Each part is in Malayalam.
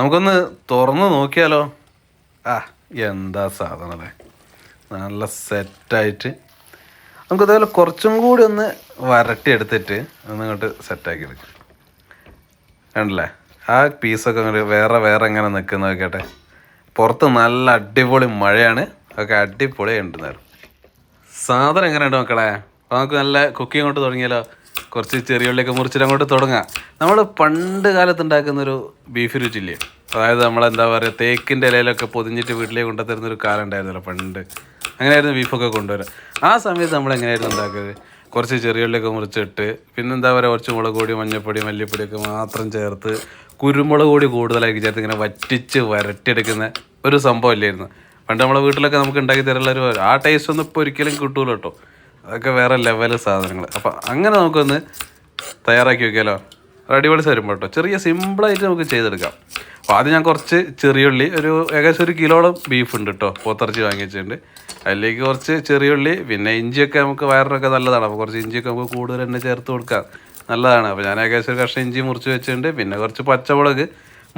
നമുക്കൊന്ന് തുറന്ന് നോക്കിയാലോ? ആ എന്താ സാധനം അല്ലേ നല്ല സെറ്റായിട്ട്. നമുക്ക് അതേപോലെ കുറച്ചും കൂടി ഒന്ന് വരട്ടി എടുത്തിട്ട് ഒന്ന് ഇങ്ങോട്ട് സെറ്റാക്കി എടുക്കാം കണ്ടില്ലേ? ആ പീസൊക്കെ അങ്ങോട്ട് വേറെ വേറെ എങ്ങനെ നിൽക്കുന്ന നോക്കട്ടെ പുറത്ത് നല്ല അടിപൊളി മഴയാണ്. ഒക്കെ അടിപൊളി ഉണ്ട് നേരം. സാധനം എങ്ങനെയുണ്ട് മക്കളെ? അപ്പോൾ നമുക്ക് നല്ല കുക്കിംഗ് കൊണ്ട് തുടങ്ങിയാലോ? കുറച്ച് ചെറിയുള്ളിയൊക്കെ മുറിച്ചിട്ട് അങ്ങോട്ട് തുടങ്ങാം. നമ്മൾ പണ്ട് കാലത്ത് ഉണ്ടാക്കുന്നൊരു ബീഫ് രുചില്ലേ അതായത് നമ്മളെന്താ പറയുക തേക്കിന്റെ ഇലയിലൊക്കെ പൊതിഞ്ഞിട്ട് വീട്ടിലേക്ക് കൊണ്ടുതരുന്ന ഒരു കാലം ഉണ്ടായിരുന്നല്ലോ പണ്ട്. അങ്ങനെയായിരുന്നു ബീഫൊക്കെ കൊണ്ടുവരാം. ആ സമയത്ത് നമ്മൾ എങ്ങനെയായിരുന്നു ഉണ്ടാക്കുന്നത് കുറച്ച് ചെറിയുള്ളിയൊക്കെ മുറിച്ചിട്ട് പിന്നെന്താ പറയുക കുറച്ച് മുളക് പൊടി മഞ്ഞൾപ്പൊടി മല്ലിപ്പൊടിയൊക്കെ മാത്രം ചേർത്ത് കുരുമുളക് പൊടി കൂടുതലാക്കി ചേർത്ത് ഇങ്ങനെ വറ്റിച്ച് വരട്ടിയെടുക്കുന്ന ഒരു സംഭവം ഇല്ലായിരുന്നു. പണ്ട് നമ്മളെ വീട്ടിലൊക്കെ നമുക്ക് ഉണ്ടാക്കി തരുള്ള ഒരു ആ ടേസ്റ്റ് ഒന്നും ഇപ്പോൾ ഒരിക്കലും കിട്ടൂല കേട്ടോ. അതൊക്കെ വേറെ ലെവൽ സാധനങ്ങൾ അപ്പം അങ്ങനെ നമുക്കൊന്ന് തയ്യാറാക്കി വെക്കാലോ? ഒരു അടിപൊളി തരും കേട്ടോ. ചെറിയ സിമ്പിളായിട്ട് നമുക്ക് ചെയ്തെടുക്കാം. അപ്പോൾ ആദ്യം ഞാൻ കുറച്ച് ചെറിയുള്ളി ഒരു ഏകദേശം ഒരു കിലോളം ബീഫ് ഉണ്ട് കേട്ടോ പോത്തിറച്ചി വാങ്ങിച്ചിട്ടുണ്ട് അതിലേക്ക് കുറച്ച് ചെറിയുള്ളി പിന്നെ ഇഞ്ചിയൊക്കെ നമുക്ക് വയറിനൊക്കെ നല്ലതാണ്. അപ്പോൾ കുറച്ച് ഇഞ്ചിയൊക്കെ നമുക്ക് കൂടുതൽ തന്നെ ചേർത്ത് കൊടുക്കാം. നല്ലതാണ്. അപ്പോൾ ഞാൻ ഏകദേശം ഒരു കഷ്ണം ഇഞ്ചി മുറിച്ച് വെച്ചിട്ടുണ്ട്. പിന്നെ കുറച്ച് പച്ചമുളക്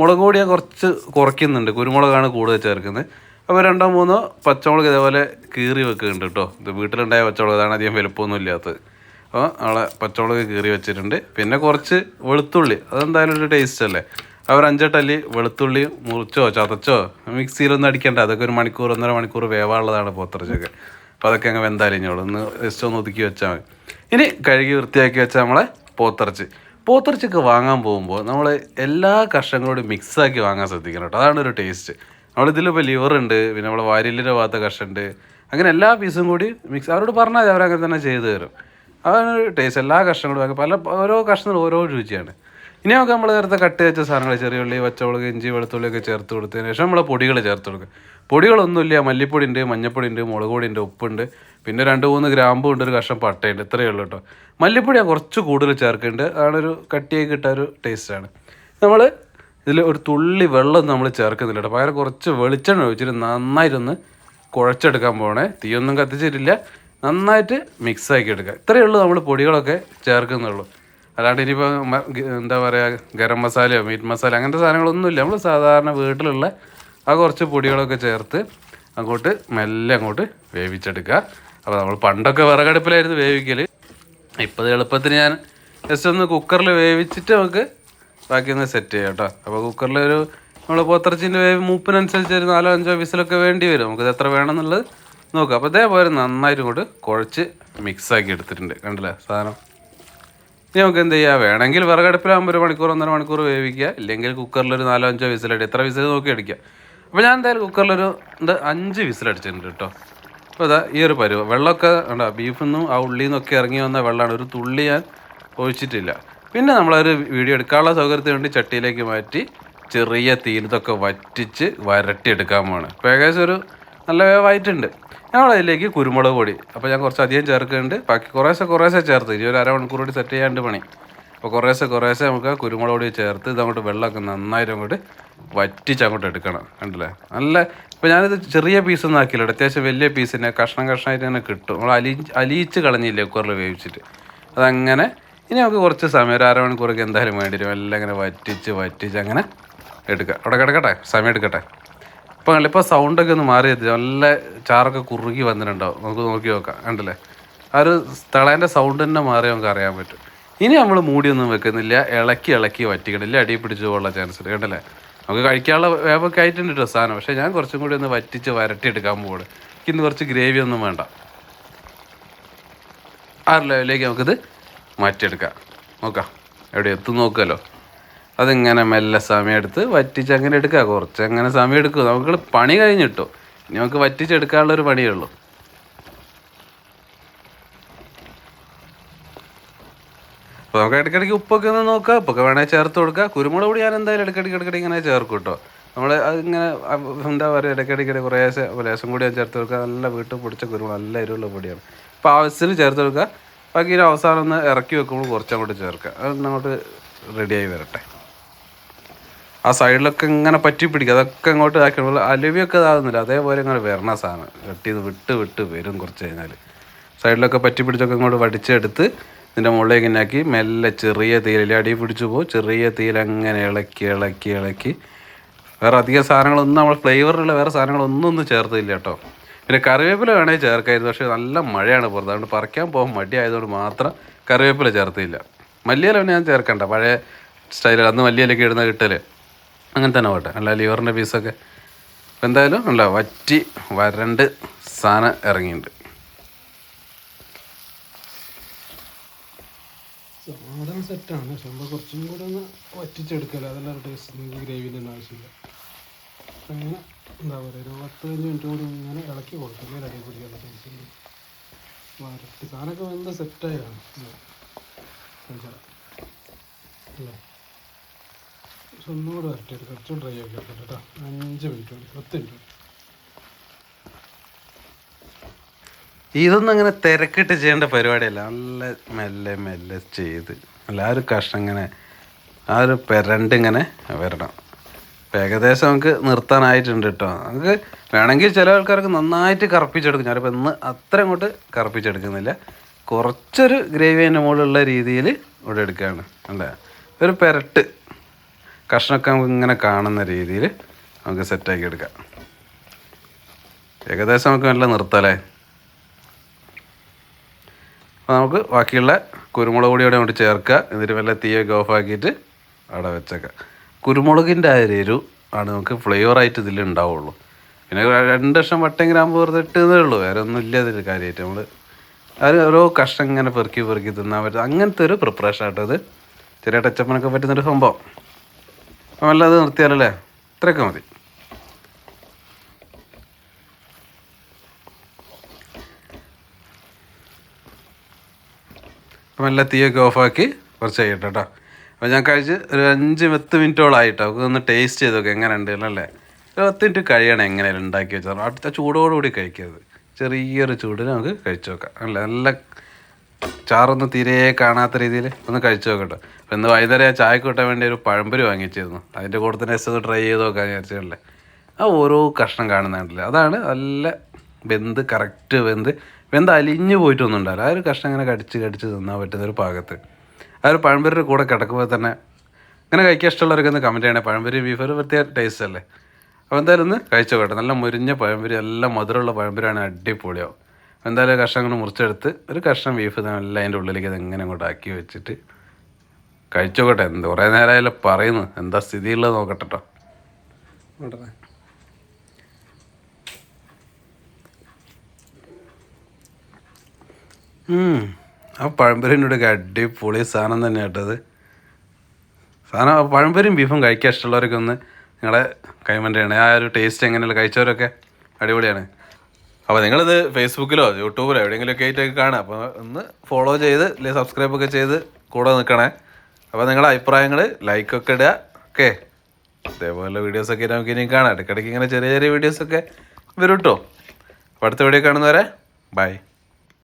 മുളക് പൊടി ഞാൻ കുറച്ച് കുറയ്ക്കുന്നുണ്ട്. കുരുമുളകാണ് കൂടുതൽ ചേർക്കുന്നത്. അപ്പോൾ രണ്ടോ മൂന്നോ പച്ചമുളക് ഇതേപോലെ കീറി വെക്കുന്നുണ്ട് കേട്ടോ. ഇത് വീട്ടിലുണ്ടായ പച്ചമുളക് അതാണ് അധികം വലുപ്പമൊന്നും ഇല്ലാത്തത്. അപ്പോൾ നമ്മളെ പച്ചമുളക് കീറി വെച്ചിട്ടുണ്ട്. പിന്നെ കുറച്ച് വെളുത്തുള്ളി അതെന്തായാലും ഒരു ടേസ്റ്റ് അല്ലേ? അവർ അഞ്ചട്ടല്ലി വെളുത്തുള്ളി മുറിച്ചോ ചതച്ചോ മിക്സിയിലൊന്നും അടിക്കണ്ട. അതൊക്കെ ഒരു മണിക്കൂർ ഒന്നര മണിക്കൂർ വേവാനുള്ളതാണ് പോത്തറച്ചൊക്കെ അപ്പോൾ അതൊക്കെ അങ്ങ് വെന്താലിഞ്ഞോളൂ ഒന്ന് ജസ്റ്റ് ഒന്ന് ഒതുക്കി വെച്ചാൽ മതി. ഇനി കഴുകി വൃത്തിയാക്കി വെച്ചാൽ നമ്മളെ പോത്തിറച്ചി. പോത്തിറച്ചിയൊക്കെ വാങ്ങാൻ പോകുമ്പോൾ നമ്മൾ എല്ലാ കഷ്ണങ്ങളോടും മിക്സാക്കി വാങ്ങാൻ ശ്രദ്ധിക്കണം കേട്ടോ. അതാണ് ഒരു ടേസ്റ്റ് നമ്മളിതിലിപ്പോൾ ഇപ്പോൾ ലിവറുണ്ട് പിന്നെ നമ്മളെ വാരിലിന്റെ ഭാഗത്തെ കഷുണ്ട് അങ്ങനെ എല്ലാ പീസും കൂടി മിക്സ് അവരോട് പറഞ്ഞാൽ മതി അവരങ്ങനെ തന്നെ ചെയ്തു തരും. അതാണ് ടേസ്റ്റ് എല്ലാ കഷ്ണങ്ങളും പല ഓരോ കഷ്ണങ്ങളും ഓരോ രുചിയാണ്. ഇനി നമുക്ക് നമ്മൾ നേരത്തെ കട്ട് വെച്ച സാധനങ്ങൾ ചെറിയ ഉള്ളി പച്ചമുളക് ഇഞ്ചി വെളുത്തുള്ളിയൊക്കെ ചേർത്ത് കൊടുത്തതിന് ശേഷം നമ്മൾ പൊടികൾ ചേർത്ത് കൊടുക്കുക പൊടികളൊന്നുമില്ല. മല്ലിപ്പൊടി ഉണ്ട് മഞ്ഞപ്പൊടി ഉണ്ട് മുളക് പൊടി ഉണ്ട് ഉപ്പുണ്ട് പിന്നെ രണ്ട് മൂന്ന് ഗ്രാമ്പും ഉണ്ട് ഒരു കഷ്ണം പട്ടയുണ്ട്. ഇത്രയേ ഉള്ളൂ കേട്ടോ. മല്ലിപ്പൊടി കുറച്ച് കൂടുതൽ ചേർക്കുന്നുണ്ട് ഒരു കട്ടിയായി കിട്ടാൻ ഒരു ടേസ്റ്റാണ് നമ്മൾ ഇതിൽ ഒരു തുള്ളി വെള്ളം നമ്മൾ ചേർക്കുന്നില്ല കേട്ടോ. പകരം കുറച്ച് വെളിച്ചെണ്ണ ഒഴിച്ചിട്ട് നന്നായിട്ടൊന്ന് കുഴച്ചെടുക്കാൻ പോകണേ തീയൊന്നും കത്തിച്ചിട്ടില്ല. നന്നായിട്ട് മിക്സ് ആക്കി എടുക്കുക. ഇത്രയേ ഉള്ളൂ നമ്മൾ പൊടികളൊക്കെ ചേർക്കുന്നുള്ളൂ. അല്ലാണ്ട് ഇനിയിപ്പോൾ എന്താ പറയുക ഗരം മസാലയോ മീറ്റ് മസാല അങ്ങനത്തെ സാധനങ്ങളൊന്നുമില്ല. നമ്മൾ സാധാരണ വീട്ടിലുള്ള ആ കുറച്ച് പൊടികളൊക്കെ ചേർത്ത് അങ്ങോട്ട് മെല്ലെ അങ്ങോട്ട് വേവിച്ചെടുക്കുക. അപ്പോൾ നമ്മൾ പണ്ടൊക്കെ വിറകടുപ്പിലായിരുന്നു വേവിക്കൽ ഇപ്പോൾ എളുപ്പത്തിന് ഞാൻ ജസ്റ്റ് ഒന്ന് കുക്കറിൽ വേവിച്ചിട്ട് നമുക്ക് ബാക്കി ഒന്ന് സെറ്റ് ചെയ്യാം കേട്ടോ. അപ്പോൾ കുക്കറിൽ ഒരു നമ്മൾ പോത്തിറച്ചിന്റെ വേവ് മൂപ്പിനനുസരിച്ച് ഒരു നാലോ അഞ്ചോ വിസിലൊക്കെ വേണ്ടി വരും. നമുക്കിത് എത്ര വേണമെന്നുള്ളത് നോക്കാം. അപ്പോൾ ഇതേപോലെ നന്നായിട്ട് ഇങ്ങോട്ട് കുഴച്ച് മിക്സാക്കി എടുത്തിട്ടുണ്ട്. കണ്ടില്ലേ സാധനം? ഇനി നമുക്ക് എന്ത് ചെയ്യുക വേണമെങ്കിൽ വിറകടുപ്പിലാകുമ്പോൾ ഒരു മണിക്കൂർ ഒന്നര മണിക്കൂർ വേവിക്കുക. ഇല്ലെങ്കിൽ കുക്കറിൽ ഒരു നാലോ അഞ്ചോ വിസിലടി എത്ര വിസിൽ നോക്കി അടിക്കുക അപ്പോൾ ഞാൻ എന്തായാലും കുക്കറിലൊരു എന്താ അഞ്ച് വിസിലടിച്ചിട്ടുണ്ട് കേട്ടോ. അപ്പോൾ അതാ ഈ ഒരു പരുവ. വെള്ളമൊക്കെ ഉണ്ടോ ബീഫിൽ നിന്നും ആ ഉള്ളിൽ നിന്നൊക്കെ ഇറങ്ങി വന്ന വെള്ളമാണ്. ഒരു തുള്ളി ഞാൻ ഒഴിച്ചിട്ടില്ല. പിന്നെ നമ്മളൊരു വീഡിയോ എടുക്കാനുള്ള സൗകര്യത്തിന് വേണ്ടി ചട്ടിയിലേക്ക് മാറ്റി ചെറിയ തീയിൽ ഇതൊക്കെ വറ്റിച്ച് വരട്ടിയെടുക്കാൻ പോവാണ്. അപ്പോൾ ഏകദേശം ഒരു നല്ല വേവായിട്ടുണ്ട് ഞങ്ങളതിലേക്ക് കുരുമുളക് പൊടി അപ്പോൾ ഞാൻ കുറച്ച് അധികം ചേർക്കുന്നുണ്ട്. ബാക്കി കുറേശ്ശെ കുറേശ്ശെ ചേർത്ത് ഇനി ഒരു അരമണിക്കൂർ കൂടി സെറ്റ് ചെയ്യാണ്ട് പണി. അപ്പോൾ കുറേശ്ശെ കുറേശ്ശെ നമുക്ക് കുരുമുളക് പൊടി ചേർത്ത് ഇതങ്ങോട്ട് വെള്ളമൊക്കെ നന്നായിട്ട് അങ്ങോട്ട് വറ്റിച്ച് അങ്ങോട്ട് എടുക്കണം. കണ്ടില്ലേ? നല്ല ഇപ്പോൾ ഞാനിത് ചെറിയ പീസൊന്നും ആക്കിയില്ല. അത്യാവശ്യം വലിയ പീസിനെ കഷ്ണം കഷ്ണമായിട്ട് തന്നെ കിട്ടും. നമ്മൾ അലി അലിയിച്ച് കളഞ്ഞില്ലേ കുക്കറിൽ വേവിച്ചിട്ട്. അതങ്ങനെ ഇനി നമുക്ക് കുറച്ച് സമയം ഒരു അരമണിക്കൂറൊക്കെ എന്തായാലും വേണ്ടി വരും എല്ലാം ഇങ്ങനെ വറ്റിച്ച് വറ്റിച്ച് അങ്ങനെ എടുക്കുക. അവിടെ കിടക്കട്ടെ? സമയം എടുക്കട്ടെ? ഇപ്പം ഇപ്പോൾ സൗണ്ടൊക്കെ ഒന്ന് മാറിയത് നല്ല ചാറൊക്കെ കുറുകി വന്നിട്ടുണ്ടാവും. നമുക്ക് നോക്കി നോക്കാം. കണ്ടില്ലേ? ആ ഒരു തളേന്റെ സൗണ്ട് തന്നെ മാറി നമുക്ക് അറിയാൻ പറ്റും. ഇനി നമ്മൾ മൂടിയൊന്നും വെക്കുന്നില്ല. ഇളക്കി ഇളക്കി വറ്റിക്കണില്ല. അടി പിടിച്ചു പോകാനുള്ള ചാൻസ് ഉണ്ട് കണ്ടല്ലേ? നമുക്ക് കഴിക്കാനുള്ള വേവൊക്കെ ആയിട്ടുണ്ട് കേട്ടോ സാധനം. പക്ഷേ ഞാൻ കുറച്ചും കൂടി ഒന്ന് വറ്റിച്ച് വരട്ടി എടുക്കാൻ പോവാണ്. ഇന്ന് കുറച്ച് ഗ്രേവി ഒന്നും വേണ്ട. ആ ലെവലിലേക്ക് നമുക്കിത് മാറ്റിയെടുക്കാം. നോക്കാം. എവിടെ എത്തും നോക്കുമല്ലോ അതിങ്ങനെ മെല്ലെ സമയം എടുത്ത് വറ്റിച്ച് അങ്ങനെ എടുക്കുക. കുറച്ച് അങ്ങനെ സമയം എടുക്കും നമുക്ക് പണി കഴിഞ്ഞിട്ടോ? ഇനി നമുക്ക് വറ്റിച്ചെടുക്കാനുള്ളൊരു പണിയേ ഉള്ളൂ. അപ്പോൾ നമുക്ക് ഇടയ്ക്കിടയ്ക്ക് ഉപ്പൊക്കെ ഒന്ന് നോക്കുക ഉപ്പൊക്കെ വേണേൽ ചേർത്ത് കൊടുക്കുക കുരുമുളക് പൊടി ഞാൻ എന്തായാലും ഇടയ്ക്കിടയ്ക്ക് ഇടയ്ക്കിടയ്ക്ക് ഇങ്ങനെ ചേർക്കും കേട്ടോ. നമ്മൾ അതിങ്ങനെ എന്താ പറയുക ഇടയ്ക്കിടയ്ക്ക് കുറേശ്ശെ ലേശം കൂടി ചേർത്ത് കൊടുക്കുക നല്ല വീട്ടിൽ പൊടിച്ച കുരുമുളക് നല്ല എരിവുള്ള പൊടിയാണ്. അപ്പോൾ ആവശ്യത്തിന് ചേർത്ത് കൊടുക്കുക ബാക്കി ഒരു അവസാനം ഒന്ന് ഇറക്കി വെക്കുമ്പോൾ കുറച്ചങ്ങോട്ട് ചേർക്കുക. അത് അങ്ങോട്ട് റെഡിയായി വരട്ടെ. ആ സൈഡിലൊക്കെ ഇങ്ങനെ പറ്റി പിടിക്കുക. അതൊക്കെ അങ്ങോട്ട് ആക്കണം അലുവിയൊക്കെ ഇതാകുന്നില്ല. അതേപോലെ ഇങ്ങനെ വരണ സാധനം. കട്ട് ചെയ്ത് വിട്ട് വിട്ട് വരും കുറച്ച് കഴിഞ്ഞാൽ സൈഡിലൊക്കെ പറ്റി പിടിച്ചൊക്കെ ഇങ്ങോട്ട് വടിച്ചെടുത്ത് ഇതിന്റെ മുകളിലേക്ക് ഇങ്ങനെ ആക്കി മെല്ലെ ചെറിയ തീയിൽ അടി പിടിച്ചു പോകും. ചെറിയ തീയിൽ അങ്ങനെ ഇളക്കി ഇളക്കി ഇളക്കി. വേറെ അധികം സാധനങ്ങളൊന്നും നമ്മൾ ഫ്ലേവറിലുള്ള വേറെ സാധനങ്ങളൊന്നും ഒന്നും ചേർത്തില്ല കേട്ടോ. പിന്നെ കറിവേപ്പില വേണമെങ്കിൽ ചേർക്കായിരുന്നു പക്ഷേ നല്ല മഴയാണ് പുറത്ത്. അതുകൊണ്ട് പറിക്കാൻ പോകാൻ മടിയായതുകൊണ്ട് മാത്രം കറിവേപ്പില ചേർത്തില്ല. മല്ലിയില പിന്നെ ഞാൻ ചേർക്കണ്ട. പഴയ സ്റ്റൈലിൽ അന്ന് മല്ലിയിലൊക്കെ ഇടുന്ന കിട്ടൽ അങ്ങനെ തന്നെ പോട്ടെ. അല്ല ലിവറിന്റെ പീസൊക്കെ. എന്തായാലും അല്ല വറ്റി വരണ്ട് സാധനം ഇറങ്ങിയിട്ടുണ്ട്. സാധനം സെറ്റാണ് പക്ഷെ നമ്മൾ കുറച്ചും കൂടെ ഒന്ന് വറ്റിച്ചെടുക്കല്ലോ അതെല്ലാം ടേസ്റ്റ് ഗ്രേവിന്റെ ഒന്നും ആവശ്യമില്ല. അങ്ങനെ എന്താ പറയുക ഒരു പത്തഞ്ച് മിനിറ്റ് കൂടി ഇങ്ങനെ ഇളക്കി കൊടുക്കും. അടി പിടിക്കാനുള്ള ടേസ്റ്റ് വരട്ടി. സാധനമൊക്കെ വെന്ത് സെറ്റായതാണ് അല്ലേ? ഒന്നുകൂടെ വരട്ടിയെടുക്കാം കുറച്ചും ഡ്രൈ ആക്കി എടുക്കാം കേട്ടോ. അഞ്ച് മിനിറ്റ് കൂടി പത്ത് മിനിറ്റ് മതി. ഇതൊന്നും അങ്ങനെ തിരക്കിട്ട് ചെയ്യേണ്ട പരിപാടിയല്ല. നല്ല മെല്ലെ മെല്ലെ ചെയ്ത്. എല്ലാവരും കഷ്ണം ഇങ്ങനെ ആ ഒരു പെരണ്ട് ഇങ്ങനെ വരണം. ഇപ്പം ഏകദേശം നമുക്ക് നിർത്താനായിട്ടുണ്ട് കേട്ടോ നമുക്ക് വേണമെങ്കിൽ ചില ആൾക്കാർക്ക് നന്നായിട്ട് കറപ്പിച്ചെടുക്കും. ഞാനിപ്പോൾ ഇന്ന് അത്ര അങ്ങോട്ട് കറപ്പിച്ചെടുക്കുന്നില്ല. കുറച്ചൊരു ഗ്രേവി അതിന്റെ മുകളിലുള്ള രീതിയിൽ ഇവിടെ എടുക്കുകയാണ്. അല്ലേ ഒരു പെരട്ട്. കഷ്ണമൊക്കെ നമുക്ക് ഇങ്ങനെ കാണുന്ന രീതിയിൽ നമുക്ക് സെറ്റാക്കി എടുക്കാം. ഏകദേശം നമുക്ക് നല്ല നിർത്തലേ. അപ്പോൾ നമുക്ക് ബാക്കിയുള്ള കുരുമുളക് പൊടി അവിടെ കൊണ്ട് ചേർക്കുക. എന്നിട്ട് വല്ല തീയൊക്കെ ഓഫാക്കിയിട്ട് അവിടെ വെച്ചേക്കാം. കുരുമുളകിന്റെ ആ ഒരു എരു ആണ് നമുക്ക് ഫ്ലേവറായിട്ട് ഇതിൽ ഉണ്ടാവുള്ളൂ. പിന്നെ രണ്ട് ലക്ഷം വട്ടം ഗ്രാമ്പ് വെറുതെ ഇട്ടതേ ഉള്ളൂ. വേറെ ഒന്നും ഇല്ല അതിൽ കാര്യമായിട്ട് നമ്മൾ അത് ഓരോ കഷ്ണം ഇങ്ങനെ പെറുക്കി പെറുക്കി തിന്നാൻ പറ്റും. അങ്ങനത്തെ ഒരു പ്രിപ്പറേഷൻ ആട്ടോ ഇത്. ചെറിയ ടച്ചപ്പിനൊക്കെ പറ്റുന്നൊരു സംഭവം. അപ്പം നല്ലത് അത് നിർത്തിയാലല്ലേ? ഇത്രയൊക്കെ മതി. അപ്പം എല്ലാം തീയൊക്കെ ഓഫാക്കി കുറച്ച് കഴിയട്ടെ കേട്ടോ അപ്പോൾ ഞാൻ കഴിച്ച് ഒരു അഞ്ച് പത്ത് മിനിറ്റോളം ആയിട്ടോ നമുക്ക് ഒന്ന് ടേസ്റ്റ് ചെയ്ത് നോക്കാം എങ്ങനെ ഉണ്ട് അല്ലേ? ഒരു പത്ത് മിനിറ്റ് കഴിയണം എങ്ങനെയാണ് ഉണ്ടാക്കി വെച്ചാൽ അടുത്ത ചൂടോടുകൂടി കഴിക്കരുത്. ചെറിയൊരു ചൂടിൽ നമുക്ക് കഴിച്ചു നോക്കാം. അല്ല? നല്ല ചാറൊന്നും തീരെ കാണാത്ത രീതിയിൽ ഒന്ന് കഴിച്ചു നോക്കട്ടോ. അപ്പോൾ ഇന്ന് വൈകുന്നേരം ആ ചായ കൂട്ടാൻ വേണ്ടി ഒരു പഴംപൊരി വാങ്ങിച്ചിരുന്നു. അതിന്റെ കൂടെ തന്നെ ഒന്ന് ട്രൈ ചെയ്ത് നോക്കാൻ വിചാരിച്ചല്ലേ ആ ഓരോ കഷ്ണം കാണുന്നുണ്ടല്ലേ. അതാണ് നല്ല വെന്ത് കറക്റ്റ് വെന്ത് വെന്ത് അലിഞ്ഞു പോയിട്ടൊന്നും ഉണ്ടാവില്ല. ആ ഒരു കഷ്ണം ഇങ്ങനെ കടിച്ച് കടിച്ച് തിന്നാൻ പറ്റുന്ന ഒരു പാകത്ത്. ആ ഒരു പഴംപൊരിയുടെ കൂടെ കിടക്കുമ്പോൾ തന്നെ ഇങ്ങനെ കഴിക്കാൻ ഇഷ്ടമുള്ളവർക്ക് ഒന്ന് കമന്റ് ചെയ്യണേ. പഴംപൊരി ബീഫ് ഒരു പ്രത്യേക ടേസ്റ്റ് അല്ലേ? അപ്പോൾ എന്തായാലും ഒന്ന് കഴിച്ചു കേട്ടോ നല്ല മുരിഞ്ഞ പഴംപൊരി നല്ല മധുരമുള്ള പഴംപൊരിയാണ് അടിപൊളിയാവും. അപ്പോൾ എന്തായാലും കഷ്ണം മുറിച്ചെടുത്ത് ഒരു കഷ്ണം ബീഫ് നല്ല അതിന്റെ ഉള്ളിലേക്ക് അത് എങ്ങനെ അങ്ങോട്ട് ആക്കി വെച്ചിട്ട് കഴിച്ചു നോക്കട്ടെ. എന്ത് കുറേ നേരമായാലും പറയുന്നു. എന്താ സ്ഥിതിയുള്ളത് നോക്കട്ടെ കേട്ടോ ഉം. ആ പഴംപൊരിന്റെ ഒക്കെ അടിപൊളി സാധനം തന്നെ കേട്ടത് സാധനം പഴംപൊരിയും ബീഫും കഴിക്കാൻ ഇഷ്ടമുള്ളവരൊക്കെ ഒന്ന് നിങ്ങളെ കൈമന്റെയാണ് ആ ഒരു ടേസ്റ്റ് എങ്ങനെയുള്ള കഴിച്ചവരൊക്കെ അടിപൊളിയാണ്. അപ്പോൾ നിങ്ങളിത് ഫേസ്ബുക്കിലോ യൂട്യൂബിലോ എവിടെയെങ്കിലുമൊക്കെ ആയിട്ടൊക്കെ കാണാം അപ്പോൾ ഒന്ന് ഫോളോ ചെയ്ത് അല്ലെങ്കിൽ സബ്സ്ക്രൈബ് ഒക്കെ ചെയ്ത് കൂടെ നിൽക്കണേ. അപ്പോൾ നിങ്ങളുടെ അഭിപ്രായങ്ങൾ ലൈക്കൊക്കെ ഇടുക. ഓക്കെ? ഇതേപോലെ വീഡിയോസൊക്കെ നമുക്ക് ഇനിയും കാണാം. ഇടയ്ക്കിടയ്ക്ക് ഇങ്ങനെ ചെറിയ ചെറിയ വീഡിയോസൊക്കെ വരും കേട്ടോ അപ്പോൾ അടുത്ത വീഡിയോ കാണുന്നവരെ ബൈ